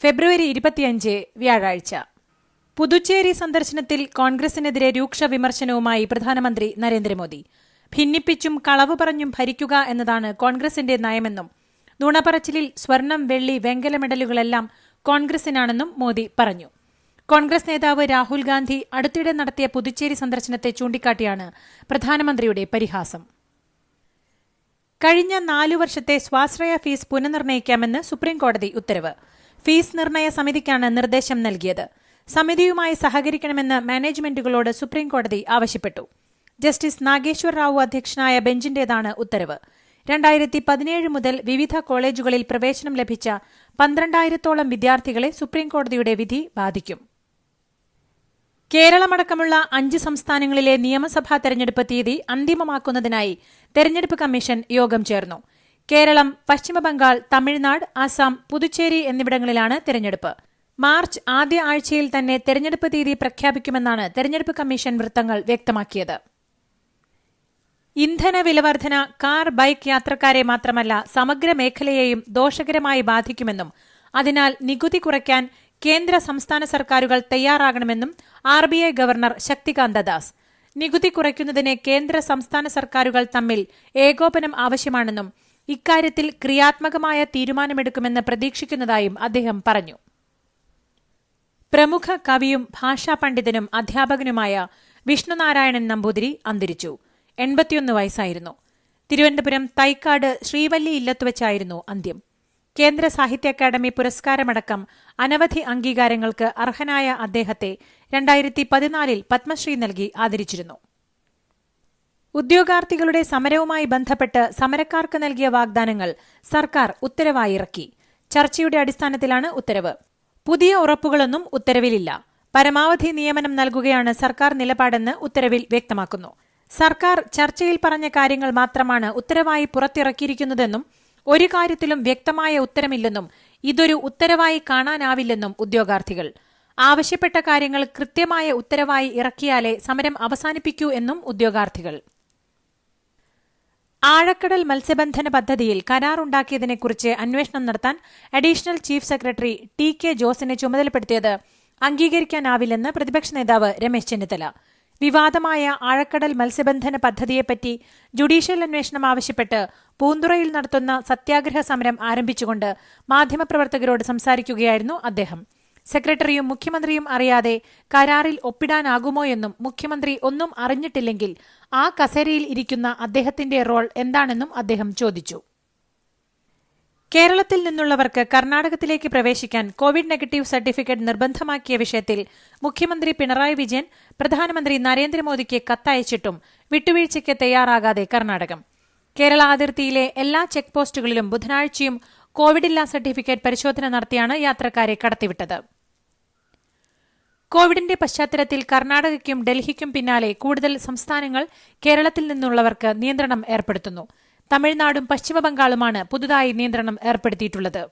ഫെബ്രുവരി ഇരുപത്തിയഞ്ച് വ്യാഴാഴ്ച. പുതുച്ചേരി സന്ദർശനത്തിൽ കോൺഗ്രസിനെതിരെ രൂക്ഷ വിമർശനവുമായി പ്രധാനമന്ത്രി നരേന്ദ്രമോദി. ഭിന്നിപ്പിച്ചും കളവ് പറഞ്ഞും ഭരിക്കുക എന്നതാണ് കോൺഗ്രസിന്റെ നയമെന്നും നുണപറച്ചിലിൽ സ്വർണം വെള്ളി വെങ്കല മെഡലുകളെല്ലാം കോൺഗ്രസിനാണെന്നും മോദി പറഞ്ഞു. കോൺഗ്രസ് നേതാവ് രാഹുൽ ഗാന്ധി അടുത്തിടെ നടത്തിയ പുതുച്ചേരി സന്ദർശനത്തെ ചൂണ്ടിക്കാട്ടിയാണ് പ്രധാനമന്ത്രിയുടെ പരിഹാസം. കഴിഞ്ഞ നാലു വർഷത്തെ സ്വാശ്രയ ഫീസ് പുനർനിർണയിക്കാമെന്ന് സുപ്രീംകോടതി ഉത്തരവ്. ഫീസ് നിർണയ സമിതിക്കാണ് നിർദ്ദേശം നൽകിയത്. സമിതിയുമായി സഹകരിക്കണമെന്ന് മാനേജ്മെന്റുകളോട് സുപ്രീംകോടതി ആവശ്യപ്പെട്ടു. ജസ്റ്റിസ് നാഗേശ്വർ റാവു അധ്യക്ഷനായ ബെഞ്ചിന്റേതാണ് ഉത്തരവ്. രണ്ടായിരത്തി പതിനേഴ് മുതൽ വിവിധ കോളേജുകളിൽ പ്രവേശനം ലഭിച്ച പന്ത്രണ്ടായിരത്തോളം വിദ്യാർത്ഥികളെ സുപ്രീംകോടതിയുടെ വിധി ബാധിക്കും. കേരളമടക്കമുള്ള അഞ്ച് സംസ്ഥാനങ്ങളിലെ നിയമസഭാ തെരഞ്ഞെടുപ്പ് തീയതി അന്തിമമാക്കുന്നതിനായി തെരഞ്ഞെടുപ്പ് കമ്മീഷൻ യോഗം ചേർന്നു. കേരളം പശ്ചിമബംഗാൾ തമിഴ്നാട് അസം പുതുച്ചേരി എന്നിവിടങ്ങളിലാണ് തെരഞ്ഞെടുപ്പ്. മാർച്ച് ആദ്യ ആഴ്ചയിൽ തന്നെ തെരഞ്ഞെടുപ്പ് തീയതി പ്രഖ്യാപിക്കുമെന്നാണ് തെരഞ്ഞെടുപ്പ് കമ്മീഷൻ വൃത്തങ്ങൾ വ്യക്തമാക്കിയത്. ഇന്ധന വിലവർധന കാർ ബൈക്ക് യാത്രക്കാരെ മാത്രമല്ല സമഗ്ര മേഖലയെയും ദോഷകരമായി ബാധിക്കുമെന്നും അതിനാൽ നികുതി കുറയ്ക്കാൻ കേന്ദ്ര സംസ്ഥാന സർക്കാരുകൾ തയ്യാറാകണമെന്നും R B I governor Shaktikanta Das. നികുതി കുറയ്ക്കുന്നതിന് കേന്ദ്ര സംസ്ഥാന സർക്കാരുകൾ തമ്മിൽ ഏകോപനം ആവശ്യമാണെന്നും ഇക്കാര്യത്തിൽ ക്രിയാത്മകമായ തീരുമാനമെടുക്കുമെന്ന് പ്രതീക്ഷിക്കുന്നതായും അദ്ദേഹം പറഞ്ഞു. പ്രമുഖ കവിയും ഭാഷാ പണ്ഡിതനും അധ്യാപകനുമായ വിഷ്ണുനാരായണൻ നമ്പൂതിരി അന്തരിച്ചു. എൺപത്തിയൊന്ന് വയസ്സായിരുന്നു. തിരുവനന്തപുരം തൈക്കാട് ശ്രീവല്ലി ഇല്ലത്തുവച്ചായിരുന്നു അന്ത്യം. കേന്ദ്ര സാഹിത്യ അക്കാദമി പുരസ്കാരമടക്കം അനവധി അംഗീകാരങ്ങൾക്ക് അർഹനായ അദ്ദേഹത്തെ രണ്ടായിരത്തി പതിനാലിൽ പത്മശ്രീ നൽകി ആദരിച്ചിരുന്നു. ഉദ്യോഗാർത്ഥികളുടെ സമരവുമായി ബന്ധപ്പെട്ട് സമരക്കാർക്ക് നൽകിയ വാഗ്ദാനങ്ങൾ സർക്കാർ ഉത്തരവായി ഇറക്കി. ചർച്ചയുടെ അടിസ്ഥാനത്തിലാണ് ഉത്തരവ്. പുതിയ ഉറപ്പുകളൊന്നും ഉത്തരവിലില്ല. പരമാവധി നിയമനം നൽകുകയാണ് സർക്കാർ നിലപാടെന്ന് ഉത്തരവിൽ വ്യക്തമാക്കുന്നു. സർക്കാർ ചർച്ചയിൽ പറഞ്ഞ കാര്യങ്ങൾ മാത്രമാണ് ഉത്തരവായി പുറത്തിറക്കിയിരിക്കുന്നതെന്നും ഒരു കാര്യത്തിലും വ്യക്തമായ ഉത്തരമില്ലെന്നും ഇതൊരു ഉത്തരവായി കാണാനാവില്ലെന്നും ഉദ്യോഗാർത്ഥികൾ. ആവശ്യപ്പെട്ട കാര്യങ്ങൾ കൃത്യമായ ഉത്തരവായി ഇറക്കിയാലേ സമരം അവസാനിപ്പിക്കൂ എന്നും ഉദ്യോഗാർത്ഥികൾ. ആഴക്കടൽ മത്സ്യബന്ധന പദ്ധതിയിൽ കരാറുണ്ടാക്കിയതിനെക്കുറിച്ച് അന്വേഷണം നടത്താൻ additional chief secretary T K ജോസിനെ ചുമതലപ്പെടുത്തിയത് അംഗീകരിക്കാനാവില്ലെന്ന് പ്രതിപക്ഷ നേതാവ് രമേശ് ചെന്നിത്തല. വിവാദമായ ആഴക്കടൽ മത്സ്യബന്ധന പദ്ധതിയെപ്പറ്റി ജുഡീഷ്യൽ അന്വേഷണം ആവശ്യപ്പെട്ട് പൂന്തുറയിൽ നടത്തുന്ന സത്യാഗ്രഹ സമരം ആരംഭിച്ചുകൊണ്ട് മാധ്യമപ്രവർത്തകരോട് സംസാരിക്കുകയായിരുന്നു അദ്ദേഹം. സെക്രട്ടറിയും മുഖ്യമന്ത്രിയും അറിയാതെ കരാറിൽ ഒപ്പിടാനാകുമോയെന്നും മുഖ്യമന്ത്രി ഒന്നും അറിഞ്ഞിട്ടില്ലെങ്കിൽ ആ കസേരയിൽ ഇരിക്കുന്ന അദ്ദേഹത്തിന്റെ റോൾ എന്താണെന്നും അദ്ദേഹം ചോദിച്ചു. കേരളത്തിൽ നിന്നുള്ളവർക്ക് കർണാടകത്തിലേക്ക് പ്രവേശിക്കാൻ കോവിഡ് നെഗറ്റീവ് സർട്ടിഫിക്കറ്റ് നിർബന്ധമാക്കിയ വിഷയത്തിൽ മുഖ്യമന്ത്രി പിണറായി വിജയൻ പ്രധാനമന്ത്രി നരേന്ദ്രമോദിക്ക് കത്തയച്ചിട്ടും വിട്ടുവീഴ്ചയ്ക്ക് തയ്യാറാകാതെ കർണാടകം. കേരള അതിർത്തിയിലെ എല്ലാ ചെക്ക് പോസ്റ്റുകളിലും ബുധനാഴ്ചയും കോവിഡില്ലാ സർട്ടിഫിക്കറ്റ് പരിശോധന നടത്തിയാണ് യാത്രക്കാരെ കടത്തിവിട്ടത്. കോവിഡിന്റെ പശ്ചാത്തലത്തിൽ കർണാടകയ്ക്കും ഡൽഹിക്കും പിന്നാലെ കൂടുതൽ സംസ്ഥാനങ്ങൾ കേരളത്തിൽ നിന്നുള്ളവർക്ക് നിയന്ത്രണം ഏർപ്പെടുത്തുന്നു. തമിഴ്നാടും പശ്ചിമബംഗാളുമാണ് പുതുതായി നിയന്ത്രണം ഏർപ്പെടുത്തിയിട്ടുള്ളത്.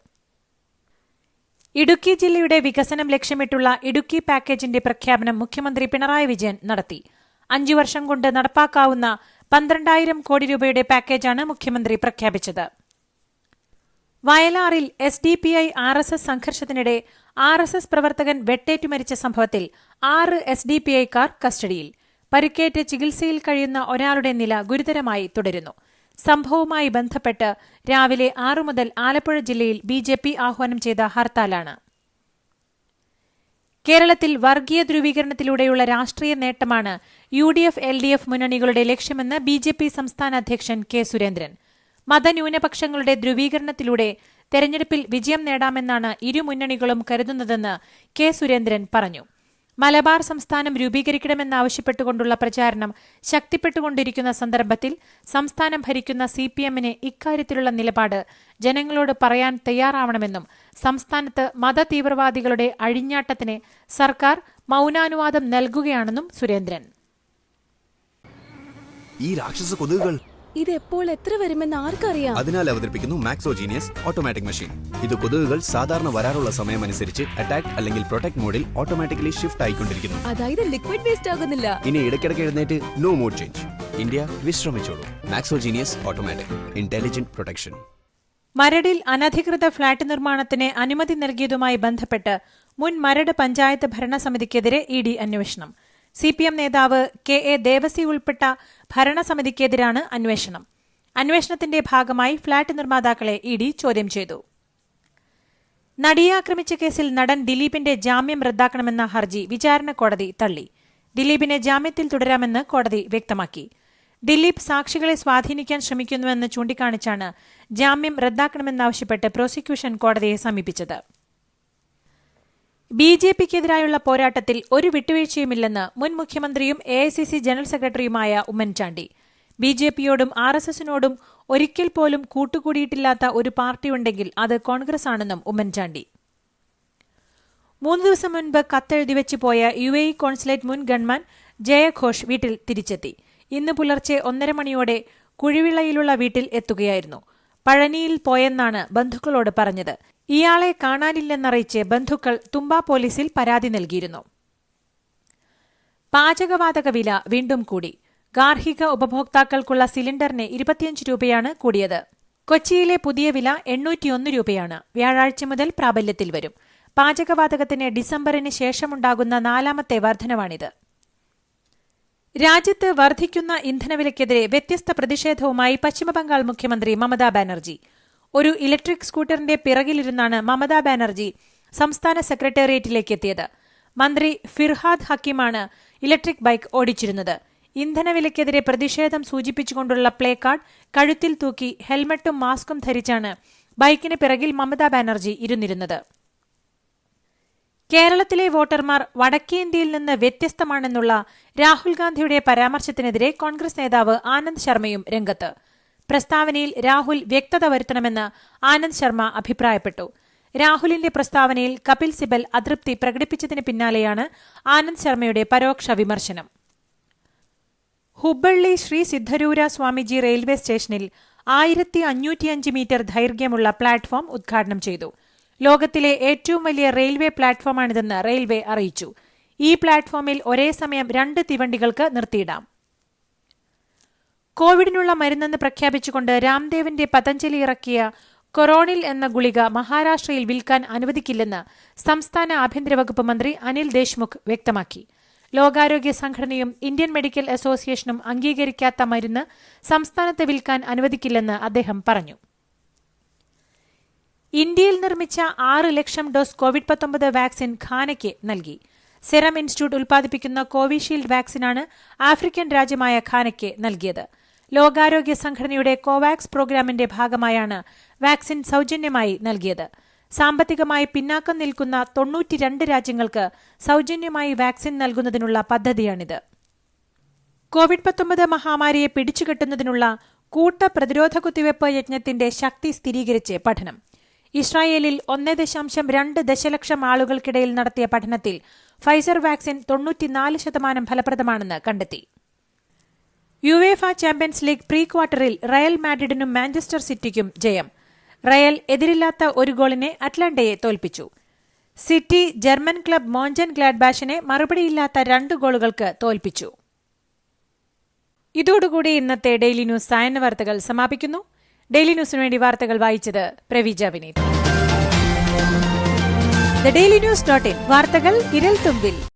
ഇടുക്കി ജില്ലയുടെ വികസനം ലക്ഷ്യമിട്ടുള്ള ഇടുക്കി പാക്കേജിന്റെ പ്രഖ്യാപനം മുഖ്യമന്ത്രി പിണറായി വിജയൻ നടത്തി. അഞ്ചു വർഷം കൊണ്ട് നടപ്പാക്കാവുന്ന പന്ത്രണ്ടായിരം കോടി രൂപയുടെ പാക്കേജാണ് മുഖ്യമന്ത്രി പ്രഖ്യാപിച്ചത്. വയലാറിൽ S D P I R S S സംഘർഷത്തിനിടെ R S S പ്രവർത്തകൻ വെട്ടേറ്റു മരിച്ച സംഭവത്തിൽ ആറ് എസ് ഡി പി ഐക്കാർ കസ്റ്റഡിയിൽ. പരിക്കേറ്റ് ചികിത്സയിൽ കഴിയുന്ന ഒരാളുടെ നില ഗുരുതരമായി തുടരുന്നു. സംഭവവുമായി ബന്ധപ്പെട്ട് രാവിലെ ആറു മുതൽ ആലപ്പുഴ ജില്ലയിൽ ബി ജെ പി ആഹ്വാനം ചെയ്ത ഹർത്താലാണ്. കേരളത്തിൽ വർഗീയ ധ്രുവീകരണത്തിലൂടെയുള്ള രാഷ്ട്രീയ നേട്ടമാണ് U D F L D F മുന്നണികളുടെ ലക്ഷ്യമെന്ന് ബി ജെ പി സംസ്ഥാന അധ്യക്ഷൻ കെ സുരേന്ദ്രൻ. മതന്യൂനപക്ഷങ്ങളുടെ ധ്രുവീകരണത്തിലൂടെ തെരഞ്ഞെടുപ്പിൽ വിജയം നേടാമെന്നാണ് ഇരു മുന്നണികളും കരുതുന്നതെന്ന് കെ സുരേന്ദ്രൻ പറഞ്ഞു. മലബാർ സംസ്ഥാനം രൂപീകരിക്കണമെന്നാവശ്യപ്പെട്ടുകൊണ്ടുള്ള പ്രചാരണം ശക്തിപ്പെട്ടുകൊണ്ടിരിക്കുന്ന സന്ദർഭത്തിൽ സംസ്ഥാനം ഭരിക്കുന്ന സി പി എമ്മിന് ഇക്കാര്യത്തിലുള്ള നിലപാട് ജനങ്ങളോട് പറയാൻ തയ്യാറാവണമെന്നും സംസ്ഥാനത്ത് മതതീവ്രവാദികളുടെ അഴിഞ്ഞാട്ടത്തിന് സർക്കാർ മൗനാനുവാദം നൽകുകയാണെന്നും സുരേന്ദ്രൻ. ഈ ഇത് എപ്പോൾ എത്ര വരുമെന്ന് ആർക്കറിയാം? അതിനാൽ അവതരിപ്പിക്കുന്നു മാക്സോജീനിയസ് ഓട്ടോമാറ്റിക് മെഷീൻ ഇത് കൊതുകുകൾ സാധാരണ വരാറുള്ള സമയമനുസരിച്ച് അറ്റാക്ക് അല്ലെങ്കിൽ പ്രൊട്ടക്ട് മോഡിൽ ഓട്ടോമാറ്റിക്കലി ഷിഫ്റ്റ് ആയിക്കൊണ്ടിരിക്കുന്നു. അതായത് ലിക്വിഡ് വേസ്റ്റ് ആകുന്നില്ല. ഇനി ഇടയ്ക്കിടയ്ക്ക് എഴുന്നേറ്റ് നോ മോഡ് ചേഞ്ച് ഇന്ത്യ വിശ്രമിച്ചോളൂ. Maxo Genius automatic intelligent protection മരടിൽ അനധികൃത ഫ്ളാറ്റ് നിർമ്മാണത്തിന് അനുമതി നൽകിയതുമായി ബന്ധപ്പെട്ട് മുൻ മരട് പഞ്ചായത്ത് ഭരണസമിതിക്കെതിരെ ഇ ഡി അന്വേഷണം. സി പി എം നേതാവ് കെ എ ദേവസി ഉൾപ്പെട്ട ഭരണസമിതിക്കെതിരാണ് അന്വേഷണം. അന്വേഷണത്തിന്റെ ഭാഗമായി ഫ്ളാറ്റ് നിർമ്മാതാക്കളെ ഇ ഡി ചോദ്യം ചെയ്തു. നടിയെ ആക്രമിച്ച കേസിൽ നടൻ ദിലീപിന്റെ ജാമ്യം റദ്ദാക്കണമെന്ന ഹർജി വിചാരണ കോടതി തള്ളി. ദിലീപിനെ ജാമ്യത്തിൽ തുടരാമെന്ന് കോടതി വ്യക്തമാക്കി. ദിലീപ് സാക്ഷികളെ സ്വാധീനിക്കാൻ ശ്രമിക്കുന്നുവെന്ന് ചൂണ്ടിക്കാണിച്ചാണ് ജാമ്യം റദ്ദാക്കണമെന്നാവശ്യപ്പെട്ട് പ്രോസിക്യൂഷൻ കോടതിയെ സമീപിച്ചത്. ബി ജെ പിക്കെതിരായുള്ള പോരാട്ടത്തിൽ ഒരു വിട്ടുവീഴ്ചയുമില്ലെന്ന് മുൻ മുഖ്യമന്ത്രിയും A I C C general സെക്രട്ടറിയുമായ ഉമ്മൻചാണ്ടി. ബി ജെ പിയോടും ആർ എസ് എസിനോടും ഒരിക്കൽ പോലും കൂട്ടുകൂടിയിട്ടില്ലാത്ത ഒരു പാർട്ടിയുണ്ടെങ്കിൽ അത് കോൺഗ്രസ് ആണെന്നും ഉമ്മൻചാണ്ടി. മൂന്ന് ദിവസം മുൻപ് കത്തെഴുതി വെച്ച് പോയ യു എ ഇ കോൺസുലേറ്റ് മുൻ ഗൺമാൻ ജയഘോഷ് വീട്ടിൽ തിരിച്ചെത്തി. ഇന്ന് പുലർച്ചെ ഒന്നര മണിയോടെ കുഴിവിളയിലുള്ള വീട്ടിൽ എത്തുകയായിരുന്നു. പഴനിയിൽ പോയെന്നാണ് ബന്ധുക്കളോട് പറഞ്ഞത്. ഇയാളെ കാണാനില്ലെന്നറിയിച്ച് ബന്ധുക്കൾ തുമ്പ പോലീസിൽ പരാതി നൽകിയിരുന്നു. പാചകവാതക വില വീണ്ടും കൂടി. ഗാർഹിക ഉപഭോക്താക്കൾക്കുള്ള സിലിണ്ടറിന് ഇരുപത്തിയഞ്ച് രൂപയാണ് കൂടിയത്. കൊച്ചിയിലെ പുതിയ വില എണ്ണൂറ്റിയൊന്ന് രൂപയാണ്. വ്യാഴാഴ്ച മുതൽ പ്രാബല്യത്തിൽ വരും. പാചകവാതകത്തിന് ഡിസംബറിന് ശേഷമുണ്ടാകുന്ന നാലാമത്തെ വർധനവാണിത്. രാജ്യത്ത് വർദ്ധിക്കുന്ന ഇന്ധനവിലയ്ക്കെതിരെ വ്യത്യസ്ത പ്രതിഷേധവുമായി പശ്ചിമബംഗാൾ മുഖ്യമന്ത്രി മമതാ ബാനർജി. ഒരു ഇലക്ട്രിക് സ്കൂട്ടറിന്റെ പിറകിലിരുന്നാണ് മമതാ ബാനർജി സംസ്ഥാന സെക്രട്ടേറിയറ്റിലേക്ക് എത്തിയത് മന്ത്രി ഫിർഹാദ് ഹക്കിമാണ് ഇലക്ട്രിക് ബൈക്ക് ഓടിച്ചിരുന്നത്. ഇന്ധനവിലയ്ക്കെതിരെ പ്രതിഷേധം സൂചിപ്പിച്ചുകൊണ്ടുള്ള പ്ലേ കാർഡ് കഴുത്തിൽ തൂക്കി ഹെൽമറ്റും മാസ്കും ധരിച്ചാണ് ബൈക്കിന് പിറകിൽ മമതാ ബാനർജി ഇരുന്നിരുന്നത്. കേരളത്തിലെ വോട്ടർമാർ വടക്കേന്ത്യയിൽ നിന്ന് വ്യത്യസ്തമാണെന്നുള്ള രാഹുൽ ഗാന്ധിയുടെ പരാമർശത്തിനെതിരെ കോൺഗ്രസ് നേതാവ് ആനന്ദ് ശർമ്മയും രംഗത്ത്. പ്രസ്താവനയിൽ രാഹുൽ വ്യക്തത വരുത്തണമെന്ന് ആനന്ദ് ശർമ്മ അഭിപ്രായപ്പെട്ടു. രാഹുലിന്റെ പ്രസ്താവനയിൽ കപിൽ സിബൽ അതൃപ്തി പ്രകടിപ്പിച്ചതിന് പിന്നാലെയാണ് ആനന്ദ് ശർമ്മയുടെ പരോക്ഷ വിമർശനം. ഹുബ്ബള്ളി ശ്രീ സിദ്ധരൂര സ്വാമിജി റെയിൽവേ സ്റ്റേഷനിൽ ആയിരത്തി അഞ്ഞൂറ്റിയഞ്ച് മീറ്റർ ദൈർഘ്യമുള്ള പ്ലാറ്റ്ഫോം ഉദ്ഘാടനം ചെയ്തു. ലോകത്തിലെ ഏറ്റവും വലിയ റെയിൽവേ പ്ലാറ്റ്ഫോമാണിതെന്ന് റെയിൽവേ അറിയിച്ചു. ഈ പ്ലാറ്റ്ഫോമിൽ ഒരേ സമയം രണ്ട് തീവണ്ടികൾക്ക് നിർത്തിയിടാം. കോവിഡിനുള്ള മരുന്നെന്ന് പ്രഖ്യാപിച്ചുകൊണ്ട് രാംദേവിന്റെ പതഞ്ജലി ഇറക്കിയ കൊറോണിൽ എന്ന ഗുളിക മഹാരാഷ്ട്രയിൽ വിൽക്കാൻ അനുവദിക്കില്ലെന്ന് സംസ്ഥാന ആഭ്യന്തര വകുപ്പ് മന്ത്രി അനിൽ ദേശ്മുഖ് വ്യക്തമാക്കി. ലോകാരോഗ്യ സംഘടനയും ഇന്ത്യൻ മെഡിക്കൽ അസോസിയേഷനും അംഗീകരിക്കാത്ത മരുന്ന് സംസ്ഥാനത്ത് വിൽക്കാൻ അനുവദിക്കില്ലെന്ന് അദ്ദേഹം പറഞ്ഞു. ഇന്ത്യയിൽ നിർമ്മിച്ച ആറ് ലക്ഷം ഡോസ് കോവിഡ് പത്തൊമ്പത് വാക്സിൻ ഖാനയ്ക്ക് നൽകി. സെറം ഇൻസ്റ്റിറ്റ്യൂട്ട് ഉൽപ്പാദിപ്പിക്കുന്ന കോവിഷീൽഡ് വാക്സിനാണ് ആഫ്രിക്കൻ രാജ്യമായ ഖാനയ്ക്ക് നൽകിയത്. ലോകാരോഗ്യ സംഘടനയുടെ കോവാക്സ് പ്രോഗ്രാമിന്റെ ഭാഗമായാണ് വാക്സിൻ സൌജന്യമായി നൽകിയത്. സാമ്പത്തികമായി പിന്നാക്കം നിൽക്കുന്ന തൊണ്ണൂറ്റിരണ്ട് രാജ്യങ്ങൾക്ക് സൌജന്യമായി വാക്സിൻ നൽകുന്നതിനുള്ള പദ്ധതിയാണിത്. കോവിഡ് പത്തൊമ്പത് മഹാമാരിയെ പിടിച്ചുകെട്ടുന്നതിനുള്ള കൂട്ട പ്രതിരോധ കുത്തിവയ്പ് യജ്ഞത്തിന്റെ ശക്തി സ്ഥിരീകരിച്ച് പഠനം. ഇസ്രായേലിൽ ഒന്ന് ദശാംശം രണ്ട് ദശലക്ഷം ആളുകൾക്കിടയിൽ നടത്തിയ പഠനത്തിൽ ഫൈസർ വാക്സിൻ തൊണ്ണൂറ്റിനാല് ശതമാനം ഫലപ്രദമാണെന്ന് കണ്ടെത്തി. യുവേഫ ചാമ്പ്യൻസ് ലീഗ് പ്രീ ക്വാർട്ടറിൽ റയൽ മാഡ്രിഡിനും മാഞ്ചസ്റ്റർ സിറ്റിക്കും ജയം. റയൽ എതിരില്ലാത്ത ഒരു ഗോളിനെ അറ്റ്ലാന്റയെ തോൽപ്പിച്ചു. സിറ്റി ജർമ്മൻ ക്ലബ് മോഞ്ചൻ ഗ്ലാഡ്ബാഷിനെ മറുപടിയില്ലാത്ത രണ്ട് ഗോളുകൾക്ക് തോൽപ്പിച്ചു. ഇതോടുകൂടി ഇന്നത്തെ ഡെയിലി ന്യൂസ് സായന്ന വാർത്തകൾ സമാപിക്കുന്നു. ഡെയിലി ന്യൂസിനു വേണ്ടി വാർത്തകൾ വായിച്ചത് Praveeja Vineeth. The Daily News dot in. വാർത്തകൾ ഇരൽ തുമ്പിൽ.